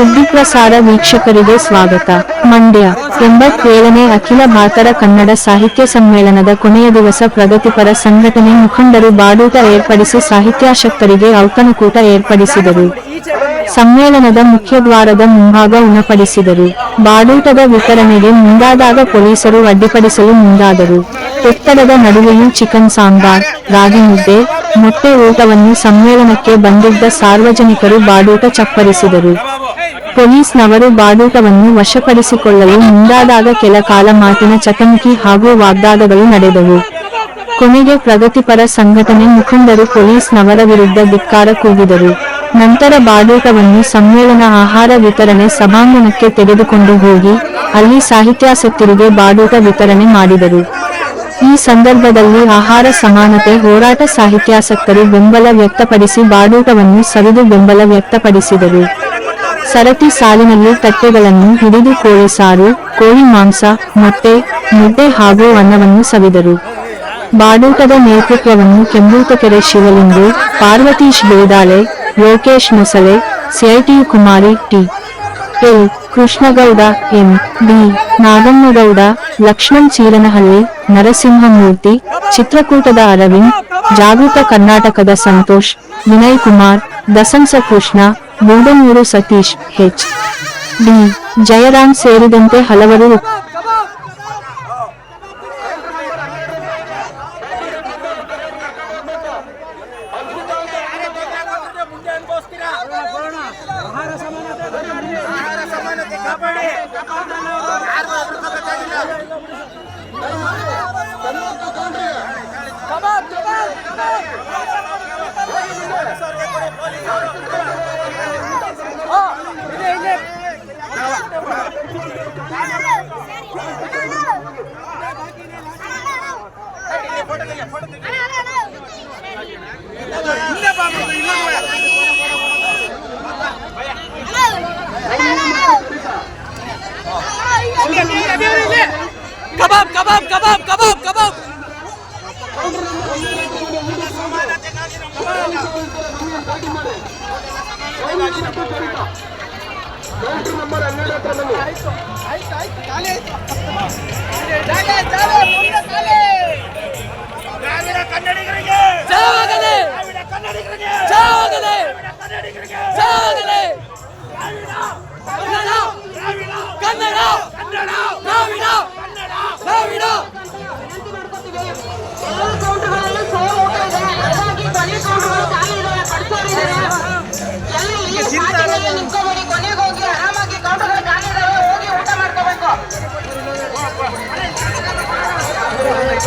ಸುದ್ದಿಪ್ರಸಾರ ವೀಕ್ಷಕರಿಗೆ ಸ್ವಾಗತ. ಮಂಡ್ಯ ಎಂಬತ್ತೇಳನೇ ಅಖಿಲ ಭಾರತರ ಕನ್ನಡ ಸಾಹಿತ್ಯ ಸಮ್ಮೇಳನದ ಕೊನೆಯ ದಿವಸ ಪ್ರಗತಿಪರ ಸಂಘಟನೆ ಮುಖಂಡರು ಬಾಡೂಟ ಏರ್ಪಡಿಸಿ ಸಾಹಿತ್ಯಾಸಕ್ತರಿಗೆ ಔತಣಕೂಟ ಏರ್ಪಡಿಸಿದರು. ಸಮ್ಮೇಳನದ ಮುಖ್ಯದ್ವಾರದ ಮುಂಭಾಗ ಉಣಪಡಿಸಿದರು. ಬಾಡೂಟದ ವಿತರಣೆಗೆ ಮುಂದಾದಾಗ ಪೊಲೀಸರು ಅಡ್ಡಿಪಡಿಸಲು ಮುಂದಾದರು. ಒತ್ತಡದ ನಡುವೆಯೂ ಚಿಕನ್ ಸಾಂಬಾರ್, ರಾಗಿ ಮುದ್ದೆ, ಮೊಟ್ಟೆ ಊಟವನ್ನು ಸಮ್ಮೇಳನಕ್ಕೆ ಬಂದಿದ್ದ ಸಾರ್ವಜನಿಕರು ಬಾಡೂಟ ಚಪ್ಪರಿಸಿದರು. ಪೊಲೀಸ್ನವರು ಬಾಡೂಟವನ್ನು ವಶಪಡಿಸಿಕೊಳ್ಳಲು ಮುಂದಾದಾಗ ಕೆಲ ಕಾಲ ಮಾತಿನ ಚಕಮಕಿ ಹಾಗೂ ವಾಗ್ದಾದಗಳು ನಡೆದವು. ಕೊನೆಗೆ ಪ್ರಗತಿಪರ ಸಂಘಟನೆ ಮುಖಂಡರು ಪೊಲೀಸ್ನವರ ವಿರುದ್ಧ ಧಿಕ್ಕಾರ ಕೂಗಿದರು. ನಂತರ ಬಾಡೂಟವನ್ನು ಸಮ್ಮೇಳನ ಆಹಾರ ವಿತರಣೆ ಸಭಾಂಗಣಕ್ಕೆ ತೆಗೆದುಕೊಂಡು ಹೋಗಿ, ಅಲ್ಲಿ ಸಾಹಿತ್ಯಾಸಕ್ತರಿಗೆ ಬಾಡೂಟ ವಿತರಣೆ ಮಾಡಿದರು. ಈ ಸಂದರ್ಭದಲ್ಲಿ ಆಹಾರ ಸಮಾನತೆ ಹೋರಾಟ ಸಾಹಿತ್ಯಾಸಕ್ತರು ಬೆಂಬಲ ವ್ಯಕ್ತಪಡಿಸಿ ಬಾಡೂಟವನ್ನು ಸರಿದು ಬೆಂಬಲ ವ್ಯಕ್ತಪಡಿಸಿದರು. ಸರತಿ ಸಾಲಿನಲ್ಲಿ ತಟ್ಟೆಗಳನ್ನು ಹಿಡಿದು ಕೋಳಿ ಸಾರು, ಕೋಳಿ ಮಾಂಸ, ಮೊಟ್ಟೆ, ಮುದ್ದೆ ಹಾಗೂ ಅನ್ನವನ್ನು ಸವಿದರು. ಬಾಡೂಟದ ನೇತೃತ್ವವನ್ನು ಕೆಂಬೂತಕೆರೆ Shivalingu, Parvathish Bedale Lokesh Mosale CIT Kumari T. L. Krishnagowda, M. B. Nagammagowda Lakshman Cheeranahalli, Narasimhamurthy, ಚಿತ್ರಕೂಟದ Arvind, ಜಾಗೃತ ಕರ್ನಾಟಕದ ಸಂತೋಷ್, ವಿನಯ್ ಕುಮಾರ್, ದಸಂಸ ಕೃಷ್ಣ ಬೂಡನೂರು ಸತೀಶ್ ಎಚ್ ಡಿ ಜಯರಾಮ್ ಸೇರಿದಂತೆ ಹಲವರು ಮುಂದೆ ಅನುಭವಿಸ್ತೀರಾ ಆಹಾರ ಸಮಾನತೆ ಆಹಾರ ಸಮಾನತೆ Kebab kebab kebab kebab kebab. Kebab ಹಿಂದೆ, ನಂಬರ್ ಹನ್ನೆರಡು ಹತ್ರ ಕಬಾಬ್ ದ್ರಾವಿಡ ಕನ್ನಡಿಗರಿಗೆ. ಕನ್ನಡಿಗರಿಗೆ. ಕನ್ನಡ. ದ್ರಾವಿಡ ಕನ್ನಡ.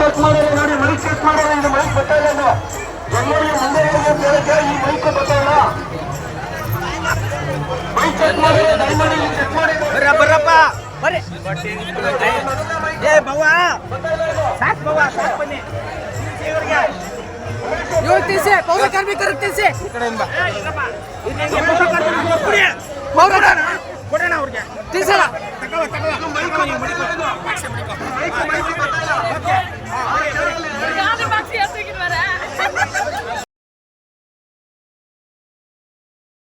ಚೆಕ್ ಮಾಡಿದ್ರೆ ನೋಡಿ ಮೈಕ್ ಚೆಕ್ ಮಾಡಿದ್ರೆ ಇದು ಮೈಕ್ ಬರ್ತಾ ಇಲ್ಲ ಎಲ್ಲರಿಗೂ ಮುಂದೆ ಹೋಗಿ ಅಂತ ಹೇಳಕ್ಕೆ ಈ ಮೈಕ್ ಬರ್ತಾ ಇಲ್ಲ ಮೈಕ್ ಚೆಕ್ ಮಾಡಿದ್ರೆ ದಯಮಾಡಿ ಚೆಕ್ ಮಾಡಿ ಬರ್ರ ಬರ್ರಪ್ಪ. ಬರ್ರಿ. ಏ ಬವ್ವ. ಸಾಕ್ ಬವ್ವ ಸಾಕ್ ಬನ್ನಿ. ತಿಳಿಸಿ ಪೌರ ಕಾರ್ಮಿಕರು ತಿಳಿಸಿ. ಕೊಡೋಣ ಕೊಡೋಣ. ಅವ್ರಿಗೆ. ತಿಳಿಸಲ್ಲ. ತಗೋ ತಗೋ